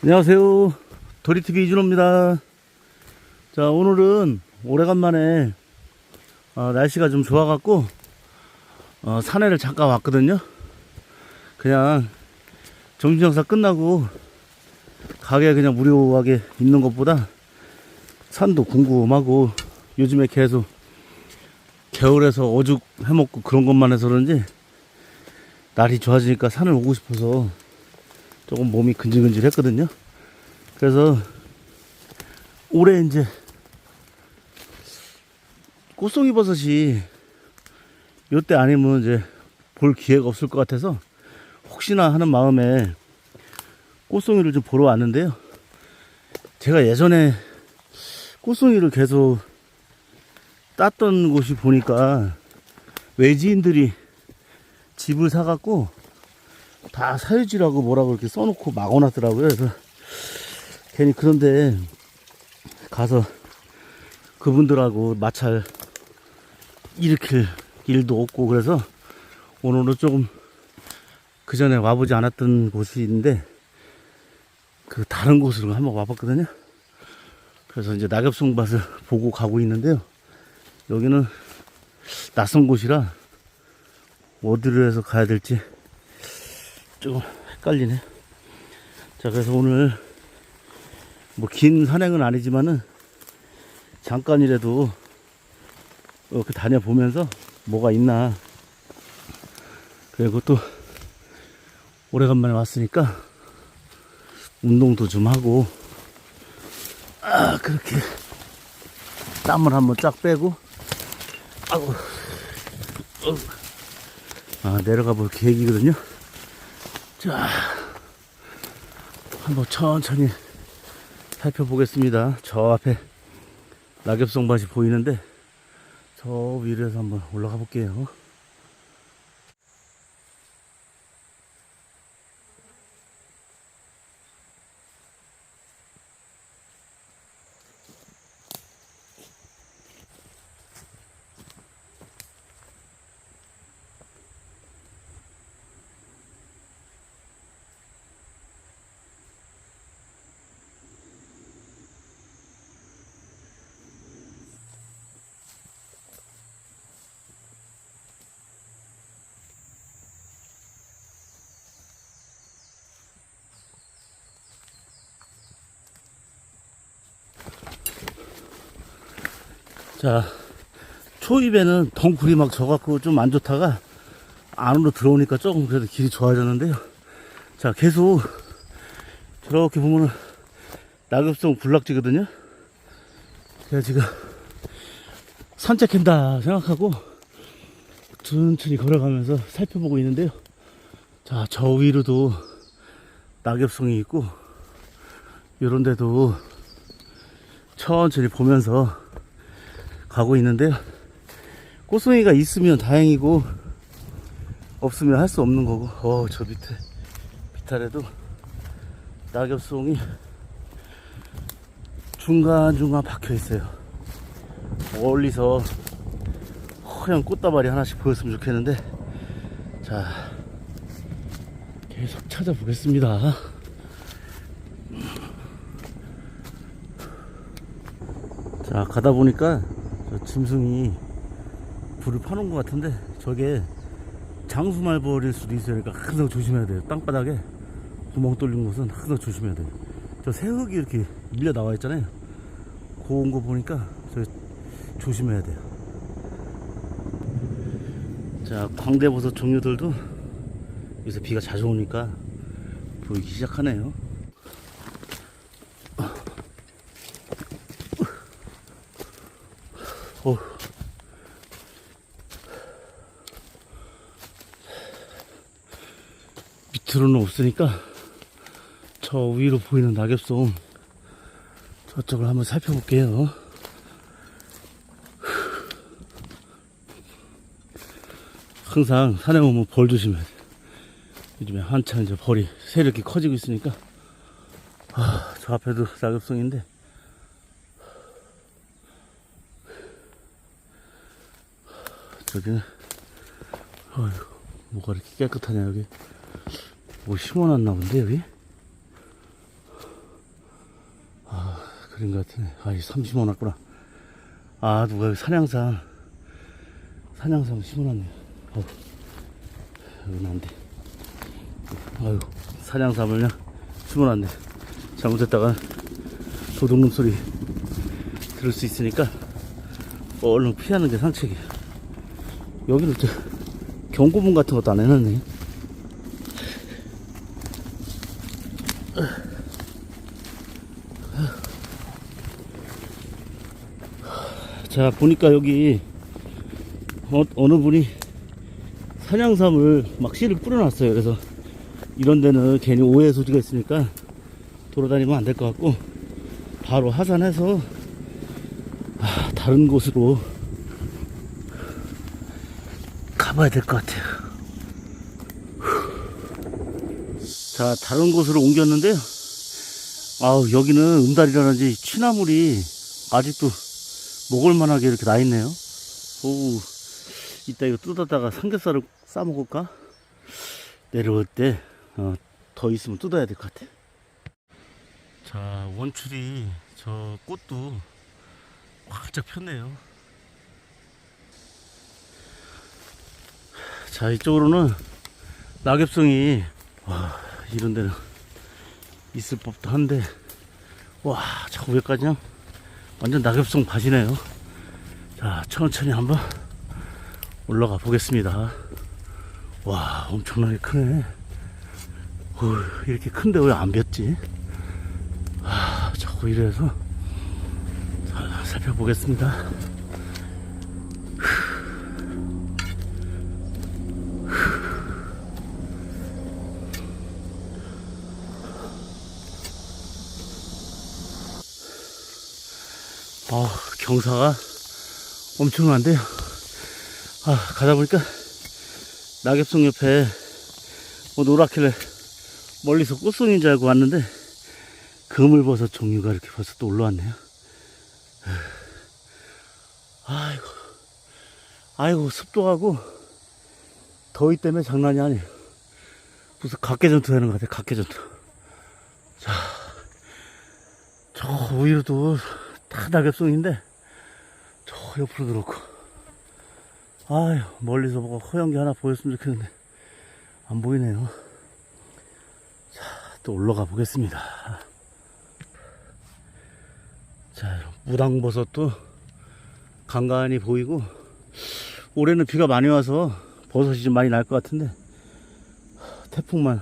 안녕하세요. 도리TV 이준호입니다. 자, 오늘은 오래간만에 어, 날씨가 좀 좋아갖고 어, 산에를 잠깐 왔거든요. 그냥 점심장사 끝나고 가게 그냥 무료하게 있는 것보다 산도 궁금하고 요즘에 계속 겨울에서 어죽 해먹고 그런 것만 해서 그런지 날이 좋아지니까 산을 오고 싶어서 조금 몸이 근질근질 했거든요. 그래서 올해 이제 꽃송이 버섯이 요때 아니면 이제 볼 기회가 없을 것 같아서 혹시나 하는 마음에 꽃송이를 좀 보러 왔는데요. 제가 예전에 꽃송이를 계속 땄던 곳이 보니까 외지인들이 집을 사갖고 다 사유지라고 뭐라고 이렇게 써놓고 막아놨더라고요. 그래서 괜히 그런데 가서 그분들하고 마찰 일으킬 일도 없고 그래서 오늘은 조금 그 전에 와보지 않았던 곳이 있는데 그 다른 곳으로 한번 와봤거든요. 그래서 이제 낙엽송밭을 보고 가고 있는데요. 여기는 낯선 곳이라 어디로 해서 가야 될지 조금 헷갈리네. 자, 그래서 오늘 뭐 긴 산행은 아니지만은 잠깐이라도 이렇게 다녀보면서 뭐가 있나. 그리고 또 오래간만에 왔으니까 운동도 좀 하고 아, 그렇게 땀을 한번 쫙 빼고 아고 아, 내려가 볼 계획이거든요. 자, 한번 천천히 살펴보겠습니다. 저 앞에 낙엽송밭이 보이는데 저 위로에서 한번 올라가 볼게요. 자, 초입에는 덩굴이 막 져갖고 좀 안 좋다가 안으로 들어오니까 조금 그래도 길이 좋아졌는데요. 자, 계속 저렇게 보면은 낙엽성 군락지거든요. 제가 지금 산책한다 생각하고 천천히 걸어가면서 살펴보고 있는데요. 자, 저 위로도 낙엽송이 있고, 요런 데도 천천히 보면서 가고 있는데요. 꽃송이가 있으면 다행이고 없으면 할 수 없는 거고. 어, 저 밑에 비탈에도 낙엽송이 중간중간 박혀 있어요. 멀리서 허연 꽃다발이 하나씩 보였으면 좋겠는데 자 계속 찾아보겠습니다. 자 가다 보니까 저 짐승이 불을 파놓은 것 같은데 저게 장수말벌일 수도. 그러니까 항상 조심해야 돼요. 땅바닥에 구멍 뚫린 곳은 항상 조심해야 돼요. 저 새흙이 이렇게 밀려 나와 있잖아요. 고운 거 보니까 저 조심해야 돼요. 자 광대버섯 종류들도 요새 비가 자주 오니까 보이기 시작하네요. 어. 밑으로는 없으니까 저 위로 보이는 낙엽송 저쪽을 한번 살펴볼게요. 항상 산에 오면 벌 조심해야 돼. 요즘에 한참 이제 벌이 세력이 커지고 있으니까 아, 저 앞에도 낙엽송인데 저기는 어휴 뭐가 이렇게 깨끗하냐 여기 뭐 심어놨나 본데 여기 그런 것 같으네. 아이, 삼 심어놨구나. 아, 누가 여기 산양삼, 산양삼 심어놨네. 어, 여기는 안 돼. 아유, 산양삼을 그냥 심어놨네. 잘못했다가 도둑놈 소리 들을 수 있으니까 얼른 피하는 게 상책이야. 여기는 저 경고문 같은 것도 안 해놨네. 자, 보니까 여기 어, 어느 분이 산양삼을 막 씨를 뿌려놨어요. 그래서 이런 데는 괜히 오해 소지가 있으니까 돌아다니면 안 될 것 같고 바로 하산해서 아, 다른 곳으로 가봐야 될 것 같아요. 자, 다른 곳으로 옮겼는데요. 아우, 여기는 은달이라는지 취나물이 아직도 먹을 만하게 이렇게 나 있네요. 오, 이따 이거 뜯었다가 삼겹살을 싸 먹을까? 내려올 때, 어, 더 있으면 뜯어야 될 것 같아. 자, 원출이 저 꽃도 활짝 폈네요. 자, 이쪽으로는 낙엽송이, 와, 이런 데는 있을 법도 한데, 와, 저 위에까지요? 완전 낙엽송 밭이네요. 자, 천천히 한번 올라가 보겠습니다. 와, 엄청나게 크네. 어, 이렇게 큰데 왜 안 뵀지? 아, 자꾸 이래서 자, 살펴보겠습니다. 아, 경사가 엄청난데요. 아, 가다 보니까 낙엽송 옆에 뭐 노랗길래 멀리서 꽃송인 줄 알고 왔는데 그물버섯 종류가 이렇게 벌써 또 올라왔네요. 아이고, 아이고, 습도하고 더위 때문에 장난이 아니에요. 무슨 각개전투 하는 것 같아요, 각개전투. 자, 저 위로도 다 낙엽송인데 저 옆으로 들어오고. 아유 멀리서 뭐가 허연 게 하나 보였으면 좋겠는데 안 보이네요. 자 또 올라가 보겠습니다. 자 무당버섯도 간간히 보이고 올해는 비가 많이 와서 버섯이 좀 많이 날 것 같은데 태풍만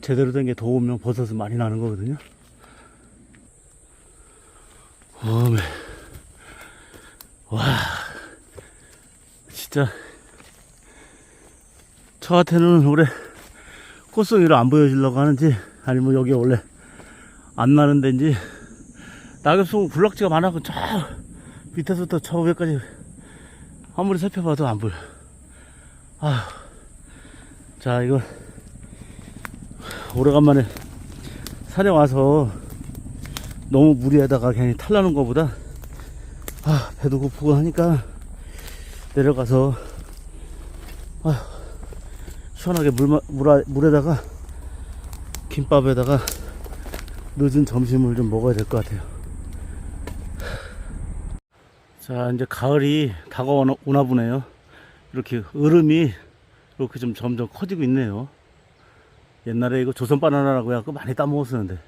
제대로 된 게더 오면 버섯은 많이 나는 거거든요 어메. 와. 진짜. 저한테는 올해 꽃송이를 안 보여주려고 하는지, 아니면 여기 원래 안 나는 데인지, 낙엽송 군락지가 많아서 저 밑에서부터 저 위에까지 아무리 살펴봐도 안 보여. 아 자, 이거, 오래간만에 산에 와서 너무 무리하다가 괜히 탈나는 것보다 아 배도 고프고 하니까 내려가서 아 시원하게 물, 마- 물, 물에다가 김밥에다가 늦은 점심을 좀 먹어야 될 것 같아요. 자 이제 가을이 다가오나 오나 보네요. 이렇게 얼음이 이렇게 좀 점점 커지고 있네요. 옛날에 이거 조선 바나나라고 해갖고 많이 따먹었었는데